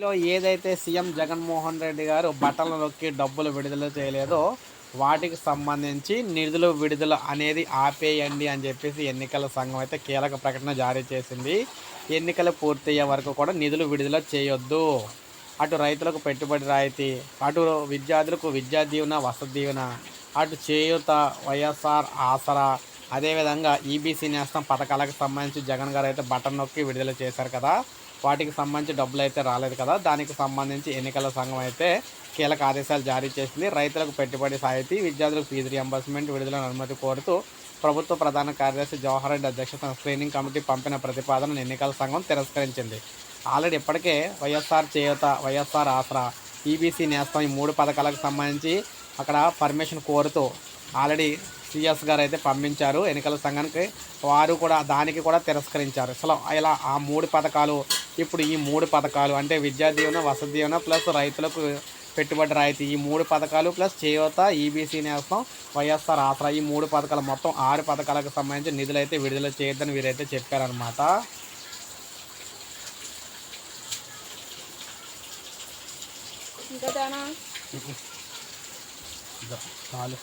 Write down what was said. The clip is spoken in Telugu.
ఏపీలో ఏదైతే సీఎం జగన్మోహన్ రెడ్డి గారు బట్టలు నొక్కి డబ్బులు విడుదల చేయలేదో వాటికి సంబంధించి నిధులు విడుదల అనేది ఆపేయండి అని చెప్పేసి ఎన్నికల సంఘం అయితే కీలక ప్రకటన జారీ చేసింది. ఎన్నికలు పూర్తయ్యే వరకు కూడా నిధులు విడుదల చేయొద్దు. అటు రైతులకు పెట్టుబడి రాయితీ అటు విద్యార్థులకు విద్యా దీవెన వసతి దీవెన అటు చేయూత వైఎస్ఆర్ ఆసరా అదేవిధంగా ఈబీసీ నేస్తం పథకాలకు సంబంధించి జగన్ గారు అయితే బటన్ నొక్కి విడుదల చేశారు కదా. వాటికి సంబంధించి డబ్బులు అయితే రాలేదు కదా. దానికి సంబంధించి ఎన్నికల సంఘం అయితే కీలక ఆదేశాలు జారీ చేసింది. రైతులకు పెట్టుబడి సాయితీ విద్యార్థులకు ఫీజు రియంబర్స్మెంట్ విడుదల అనుమతి కోరుతూ ప్రభుత్వ ప్రధాన కార్యదర్శి జవహర్ రెడ్డి అధ్యక్షతన స్క్రీనింగ్ కమిటీ పంపిన ప్రతిపాదనను ఎన్నికల సంఘం తిరస్కరించింది. ఆల్రెడీ ఇప్పటికే YSR Cheyutha YSR Aasara EBC Nestham ఈ మూడు పథకాలకు సంబంధించి అక్కడ పర్మిషన్ కోరుతూ ఆల్రెడీ సిఎస్ గారు అయితే పంపించారు. ఎన్నికల సంఘానికి వారు కూడా దానికి కూడా తిరస్కరించారు. అసలు ఇలా ఆ మూడు పథకాలు ఇప్పుడు ఈ మూడు పథకాలు అంటే విద్యా దీవెన వసతి దీవెన ప్లస్ రైతులకు పెట్టుబడి రాయితీ ఈ మూడు పథకాలు ప్లస్ చేయూత ఈబీసీ నేస్తం వైఎస్ఆర్ ఆసరా ఈ మూడు పథకాలు మొత్తం ఆరు పథకాలకు సంబంధించి నిధులు అయితే విడుదల చేయొద్దని వీరైతే చెప్పారనమాట ఇంకా చాలు.